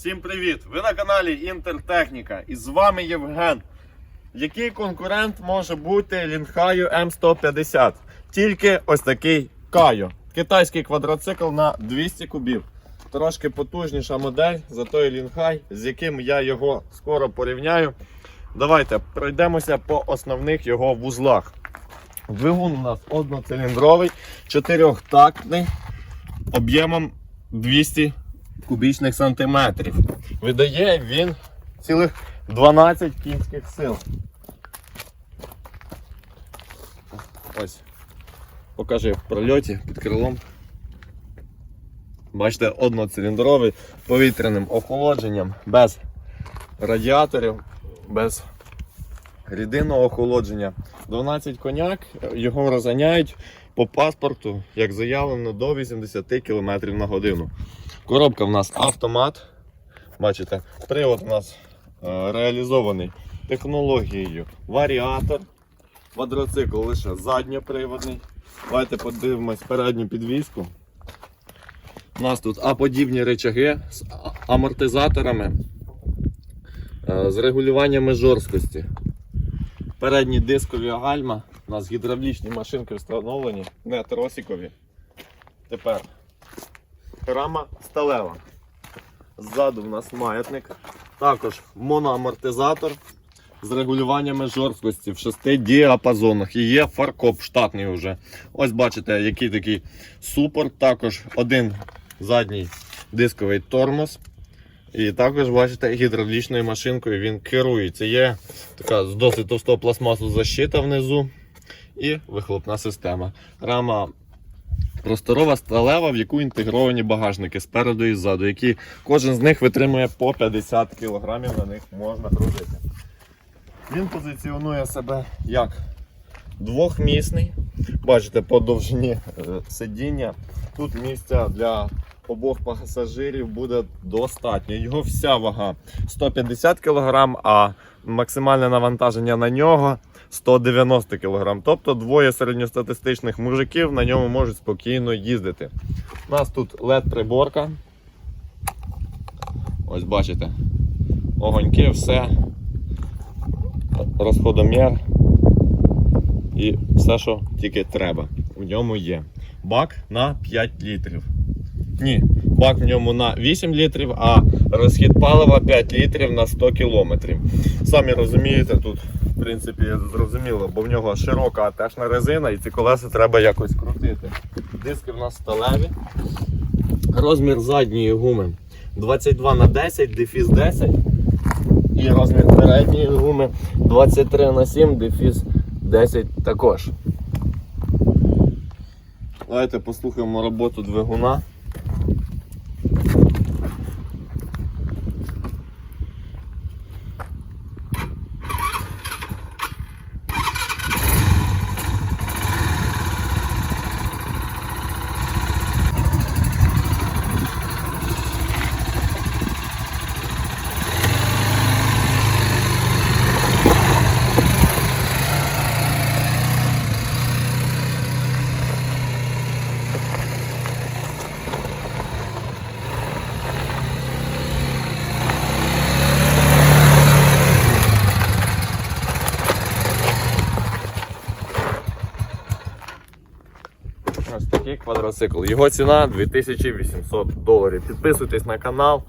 Всім привіт! Ви на каналі Інтертехніка і з вами Євген. Який конкурент може бути Лінхаю М150? Тільки ось такий Кайо. Китайський квадроцикл на 200 кубів. Трошки потужніша модель, зато і Лінхай, з яким я його скоро порівняю. Давайте пройдемося по основних його вузлах. Двигун у нас одноциліндровий, чотирьохтактний, об'ємом 200 кубічних сантиметрів. Видає він цілих 12 кінських сил. Ось. Покажи в прольоті під крилом. Бачите, одноциліндровий повітряним охолодженням, без радіаторів, без рідинного охолодження. 12 коняк, його розганяють по паспорту, як заявлено, до 80 км на годину. Коробка в нас автомат. Бачите, привод у нас е, реалізований технологією варіатор. Квадроцикл лише задньоприводний. Давайте подивимось передню підвіску. У нас тут аподібні речаги з амортизаторами, е, з регулюваннями жорсткості. Передні дискові гальма. У нас гідравлічні машинки встановлені, не тросикові. Тепер рама сталева. Ззаду в нас маятник. Також моноамортизатор з регулюваннями жорсткості в шести діапазонах. І є фаркоп штатний вже. Ось бачите, який такий супорт. Також один задній дисковий тормоз. І також бачите, гідравлічною машинкою він керується. Є така з досить товстого пластмасу защита внизу і вихлопна система. Рама просторова сталева, в яку інтегровані багажники спереду і ззаду, які кожен з них витримує по 50 кг, на них можна грузити. Він позиціонує себе як двохмісний. Бачите, по довжині е, сидіння. Тут місця для обох пасажирів буде достатньо. Його вся вага 150 кг, а максимальне навантаження на нього 190 кг. Тобто двоє середньостатистичних мужиків на ньому можуть спокійно їздити. У нас тут LED-приборка. Ось бачите. Огоньки, все. Розходомір. І все, що тільки треба. В ньому є. Бак на 5 літрів. Ні, бак в ньому на 8 літрів, а розхід палива 5 літрів на 100 кілометрів. Самі розумієте, тут в принципі зрозуміло, бо в нього широка атешна резина і ці колеса треба якось крутити. Диски в нас сталеві. Розмір задньої гуми 22 на 10, дефіс 10. І розмір передньої гуми 23 на 7, дефіс 10 також. Давайте послухаємо роботу двигуна. Ось такий квадроцикл. Його ціна 2800 доларів. Підписуйтесь на канал,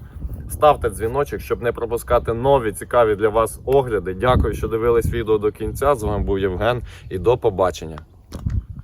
ставте дзвіночок, щоб не пропускати нові цікаві для вас огляди. Дякую, що дивились відео до кінця. З вами був Євген і до побачення.